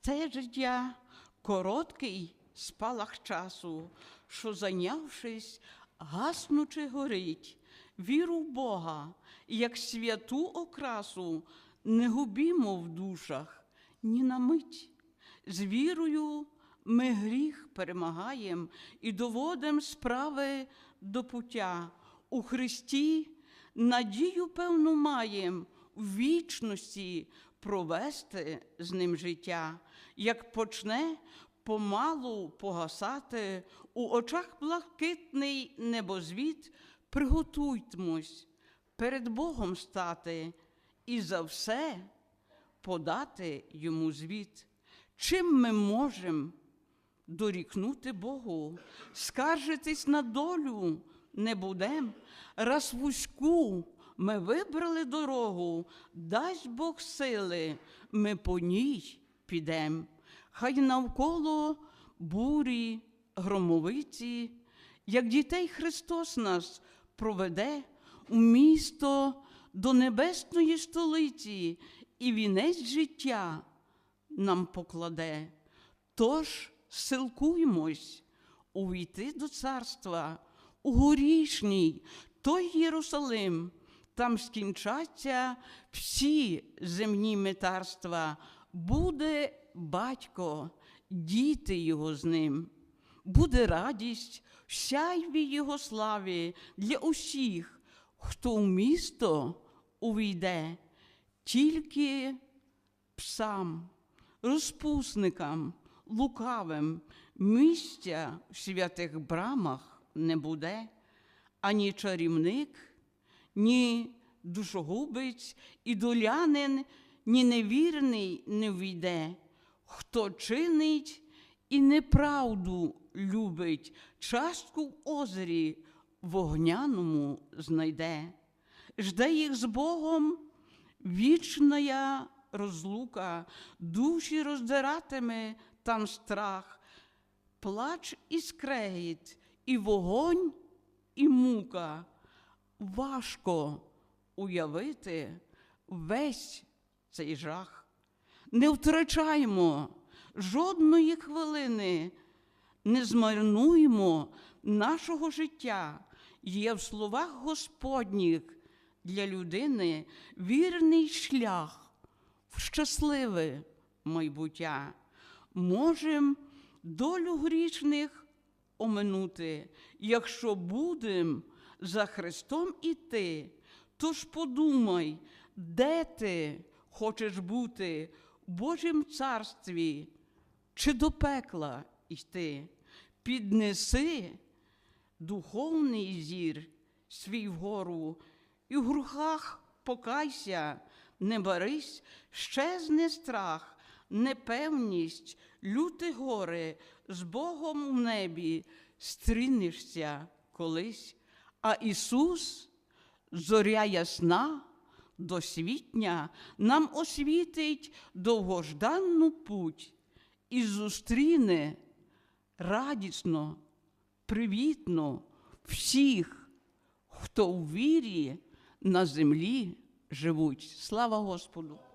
Це життя короткий спалах часу, що зайнявшись, гаснучи горить, віру в Бога, як святу окрасу, не губімо в душах ні на мить. З вірою ми гріх перемагаєм і доводим справи до пуття. У Христі надію певну маєм вічності провести з ним життя, як почне помалу погасати у очах блакитний небозвіт, приготуйтмось перед Богом стати і за все подати йому звіт. Чим ми можемо дорікнути Богу, скаржитись на долю не будем, раз вузьку ми вибрали дорогу, дасть Бог сили, ми по ній підем. Хай навколо бурі, громовиці, як дітей Христос нас проведе у місто до небесної столиці і вінець життя нам покладе. Тож силкуймось увійти до царства у горішній, той Єрусалим, там скінчаться всі земні метарства, буде батько, діти його з ним. Буде радість сяйві його славі для усіх, хто в місто увійде, тільки псам, розпусникам, лукавим місця в святих брамах не буде, ані чарівник, ні душогубець, і долянин, ні невірний не війде, хто чинить і неправду любить, частку в озері вогняному знайде, жде їх з Богом вічна розлука, душі роздиратиме там страх, плач і скрегіт, і вогонь, і мука. Важко уявити весь цей жах. Не втрачаймо жодної хвилини, не змарнуймо нашого життя. Є в словах Господніх для людини вірний шлях в щасливе майбуття. Можем долю грішних оминути, якщо будем за Христом іти. Тож подумай, де ти хочеш бути в Божім царстві, чи до пекла йти. Піднеси духовний зір свій вгору, і в грухах покайся, не барись, щезне страх, непевність, люте горе, з Богом у небі стрінешся колись. А Ісус, зоря ясна, досвітня, нам освітить довгожданну путь і зустріне радісно, привітно всіх, хто у вірі на землі живуть. Слава Господу!